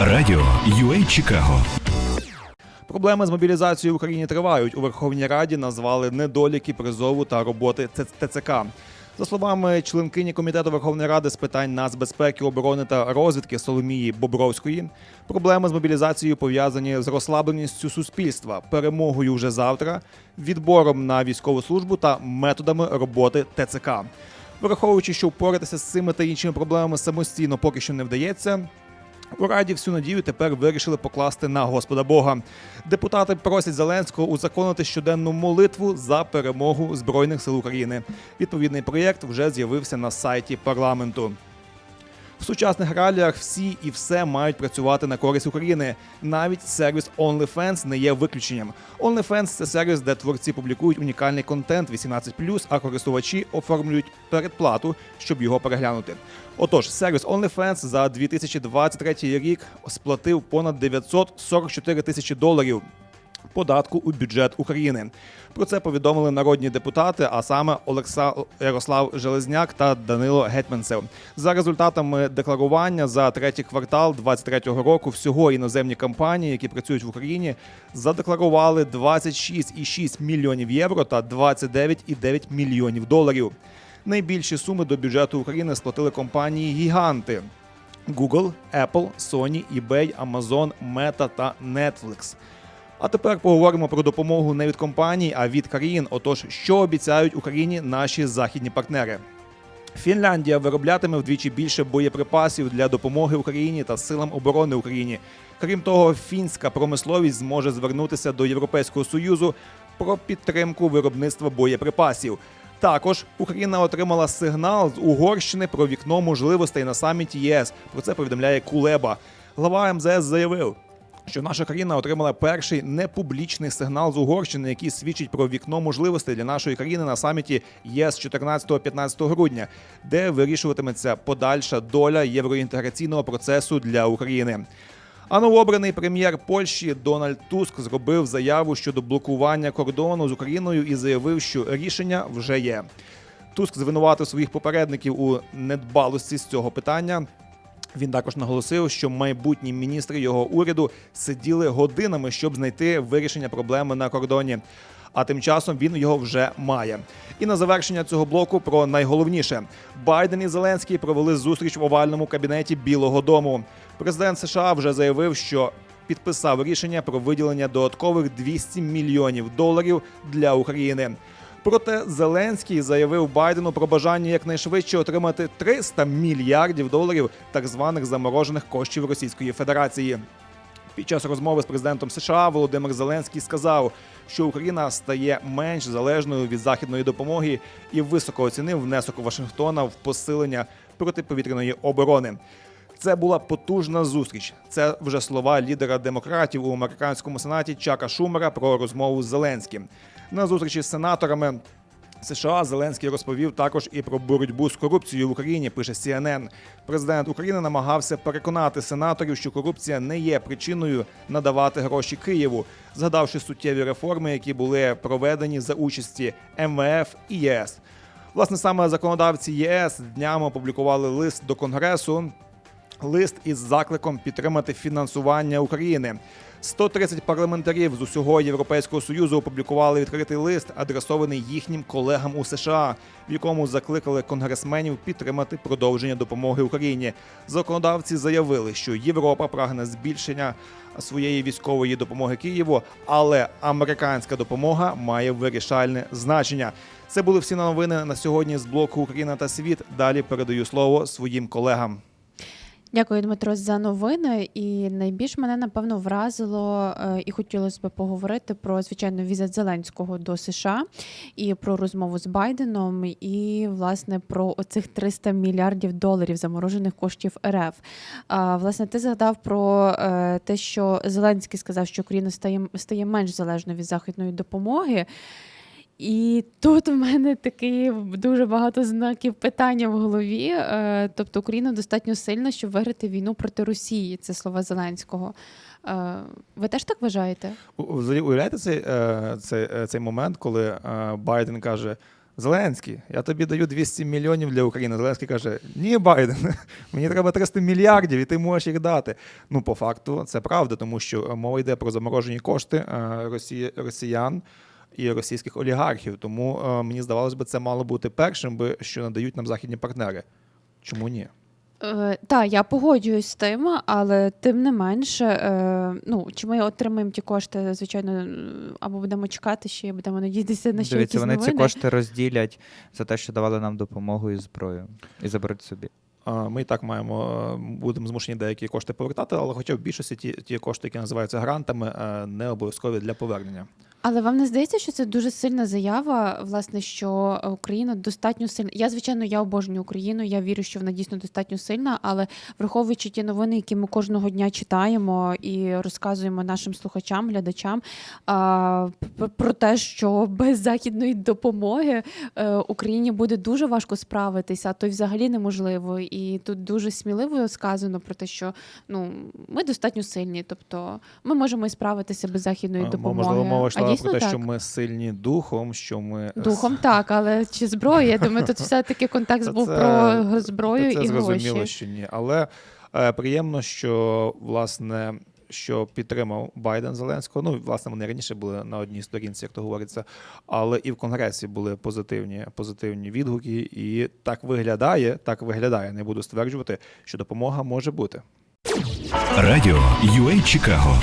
Радіо UA Чикаго. Проблеми з мобілізацією в Україні тривають. У Верховній Раді назвали недоліки призову та роботи ТЦК. За словами членкині комітету Верховної Ради з питань нацбезпеки, оборони та розвідки Соломії Бобровської, проблеми з мобілізацією пов'язані з розслабленістю суспільства, перемогою вже завтра, відбором на військову службу та методами роботи ТЦК. Враховуючи, що впоратися з цими та іншими проблемами самостійно поки що не вдається, у Раді всю надію тепер вирішили покласти на Господа Бога. Депутати просять Зеленського узаконити щоденну молитву за перемогу Збройних сил України. Відповідний проєкт вже з'явився на сайті парламенту. В сучасних реаліях всі і все мають працювати на користь України. Навіть сервіс OnlyFans не є виключенням. OnlyFans – це сервіс, де творці публікують унікальний контент 18+, а користувачі оформлюють передплату, щоб його переглянути. Отож, сервіс OnlyFans за 2023 рік сплатив понад 944 тисячі доларів податку у бюджет України. Про це повідомили народні депутати, а саме Олекса Ярослав Железняк та Данило Гетьманцев. За результатами декларування за третій квартал 2023 року всього іноземні компанії, які працюють в Україні, задекларували 26,6 мільйонів євро та 29,9 мільйонів доларів. Найбільші суми до бюджету України сплатили компанії гіганти. Google, Apple, Sony, eBay, Amazon, Meta та Netflix. А тепер поговоримо про допомогу не від компаній, а від країн. Отож, що обіцяють Україні наші західні партнери. Фінляндія вироблятиме вдвічі більше боєприпасів для допомоги Україні та силам оборони Україні. Крім того, фінська промисловість зможе звернутися до Європейського союзу про підтримку виробництва боєприпасів. Також Україна отримала сигнал з Угорщини про вікно можливостей на саміті ЄС. Про це повідомляє Кулеба. Глава МЗС заявив, що наша країна отримала перший непублічний сигнал з Угорщини, який свідчить про вікно можливостей для нашої країни на саміті ЄС 14-15 грудня, де вирішуватиметься подальша доля євроінтеграційного процесу для України. А новообраний прем'єр Польщі Дональд Туск зробив заяву щодо блокування кордону з Україною і заявив, що рішення вже є. Туск звинуватив своїх попередників у недбалості з цього питання. Він також наголосив, що майбутні міністри його уряду сиділи годинами, щоб знайти вирішення проблеми на кордоні. А тим часом він його вже має. І на завершення цього блоку про найголовніше: Байден і Зеленський провели зустріч в овальному кабінеті Білого Дому. Президент США вже заявив, що підписав рішення про виділення додаткових 200 мільйонів доларів для України. Проте Зеленський заявив Байдену про бажання якнайшвидше отримати 300 мільярдів доларів так званих заморожених коштів Російської Федерації. Під час розмови з президентом США Володимир Зеленський сказав, що Україна стає менш залежною від західної допомоги і високо оцінив внесок Вашингтона в посилення протиповітряної оборони. Це була потужна зустріч. Це вже слова лідера демократів у американському сенаті Чака Шумера про розмову з Зеленським. На зустрічі з сенаторами США Зеленський розповів також і про боротьбу з корупцією в Україні. Пише CNN. Президент України намагався переконати сенаторів, що корупція не є причиною надавати гроші Києву, згадавши суттєві реформи, які були проведені за участі МВФ і ЄС. Власне, саме законодавці ЄС днями опублікували лист до Конгресу. Лист із закликом підтримати фінансування України. 130 парламентарів з усього Європейського союзу опублікували відкритий лист, адресований їхнім колегам у США, в якому закликали конгресменів підтримати продовження допомоги Україні. Законодавці заявили, що Європа прагне збільшення своєї військової допомоги Києву, але американська допомога має вирішальне значення. Це були всі новини на сьогодні з блоку Україна та світ. Далі передаю слово своїм колегам. Дякую, Дмитро, за новини. І найбільш мене напевно вразило е, і хотілося б поговорити про звичайно візит Зеленського до США і про розмову з Байденом, і власне про оцих 300 мільярдів доларів заморожених коштів РФ. А власне, ти згадав про е, те, що Зеленський сказав, що Україна стає стає менш залежною від західної допомоги. І тут в мене такі дуже багато знаків питання в голові. Е, Тобто Україна достатньо сильна, щоб виграти війну проти Росії. Це слова Зеленського. Е, Ви теж так вважаєте? Взагалі, уявляєте цей, е, цей, цей момент, коли Байден каже: Зеленський, я тобі даю 200 мільйонів для України. Зеленський каже: Ні, Байден, мені треба 300 мільярдів, і ти можеш їх дати. Ну, по факту, це правда, тому що мова йде про заморожені кошти росіян і російських олігархів. Тому е, мені здавалось би, це мало бути першим, би, що надають нам західні партнери. Чому ні? Е, так, я погоджуюсь з тим, але тим не менше, е, ну чи ми отримаємо ті кошти, звичайно, або будемо чекати ще, будемо надіятися на ще Дивіться, якісь вони новини. ці кошти розділять за те, що давали нам допомогу і зброю, і заберуть собі. Ми і так маємо, е, будемо змушені деякі кошти повертати, але хоча в більшості ті, ті кошти, які називаються грантами, е, не обов'язкові для повернення. Але вам не здається, що це дуже сильна заява, власне, що Україна достатньо сильна. Я, звичайно, я обожнюю Україну. Я вірю, що вона дійсно достатньо сильна, але враховуючи ті новини, які ми кожного дня читаємо і розказуємо нашим слухачам, глядачам а, про те, що без західної допомоги е, Україні буде дуже важко справитися, а то й взагалі неможливо. І тут дуже сміливо сказано про те, що ну ми достатньо сильні, тобто ми можемо і справитися без західної А, допомоги. Можливо, мова йшла про те, так? що ми сильні духом, що ми Духом так, але чи зброя? Я думаю, тут все-таки контекст був це- про зброю це і зрозуміло, гроші. що ні. Але е, приємно, що власне. Що підтримав Байден Зеленського. Ну, власне, вони раніше були на одній сторінці, як то говориться, але і в Конгресі були позитивні, позитивні відгуки. І так виглядає, так виглядає. Не буду стверджувати, що допомога може бути. Радіо UA Чикаго